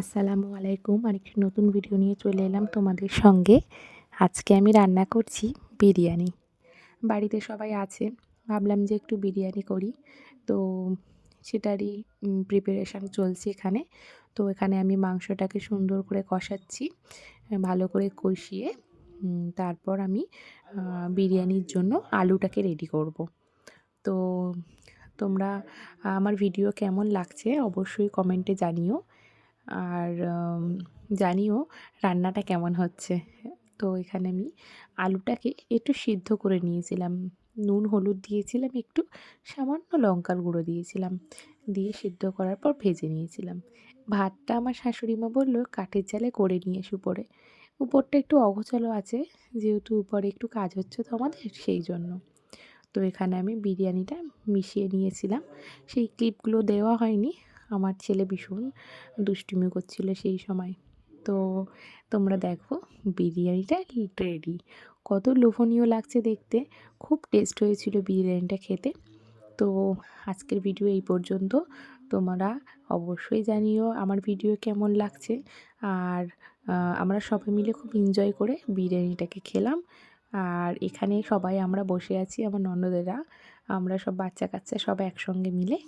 আসসালামু আলাইকুম। আরেকটি নতুন ভিডিও নিয়ে চলে এলাম তোমাদের সঙ্গে। আজকে আমি রান্না করছি বিরিয়ানি। বাড়িতে সবাই আছে, ভাবলাম যে একটু বিরিয়ানি করি। তো সেটারই প্রিপারেশান চলছে এখানে। তো এখানে আমি মাংসটাকে সুন্দর করে কষাচ্ছি, ভালো করে কষিয়ে তারপর আমি বিরিয়ানির জন্য আলুটাকে রেডি করব। তো তোমরা, আমার ভিডিও কেমন লাগছে অবশ্যই কমেন্টে জানিও। আর জানিও রান্নাটা কেমন হচ্ছে? তো এখানে আমি আলুটাকে একটু সিদ্ধ করে নিয়েছিলাম। নুন, হলুদ দিয়েছিলাম একটু, সামান্য লঙ্কার গুঁড়ো দিয়েছিলাম। দিয়ে সিদ্ধ করার পর ভেজে নিয়েছিলাম। ভাতটা আমার শাশুড়ি মা বলল, কাঠের জালে করে নিয়ে এসে উপরে। উপরটা একটু অগোছালো আছে, যেহেতু উপরে একটু কাজ হচ্ছে তো আমাদের, সেই জন্য। তো এখানে আমি বিরিয়ানিটা মিশিয়ে নিয়েছিলাম। সেই ক্লিপগুলো দেওয়া হয়নি। আমার ছেলে ভীষণ দুষ্টুমি করছিল সেই সময়। তো তোমরা দেখো, বিরিয়ানিটা রেডি কত লোভনীয় লাগছে দেখতে। খুব টেস্ট হয়েছিল বিরিয়ানিটা খেতে। তো আজকের ভিডিও এই পর্যন্ত। তোমরা অবশ্যই জানিও আমার ভিডিও কেমন লাগছে। আর আমরা সবাই মিলে খুব এনজয় করে বিরিয়ানিটাকে খেলাম। আর এখানে সবাই আমরা বসে আছি, আমার ননদেরা। আমরা সব বাচ্চা কাচ্চা সব একসঙ্গে মিলে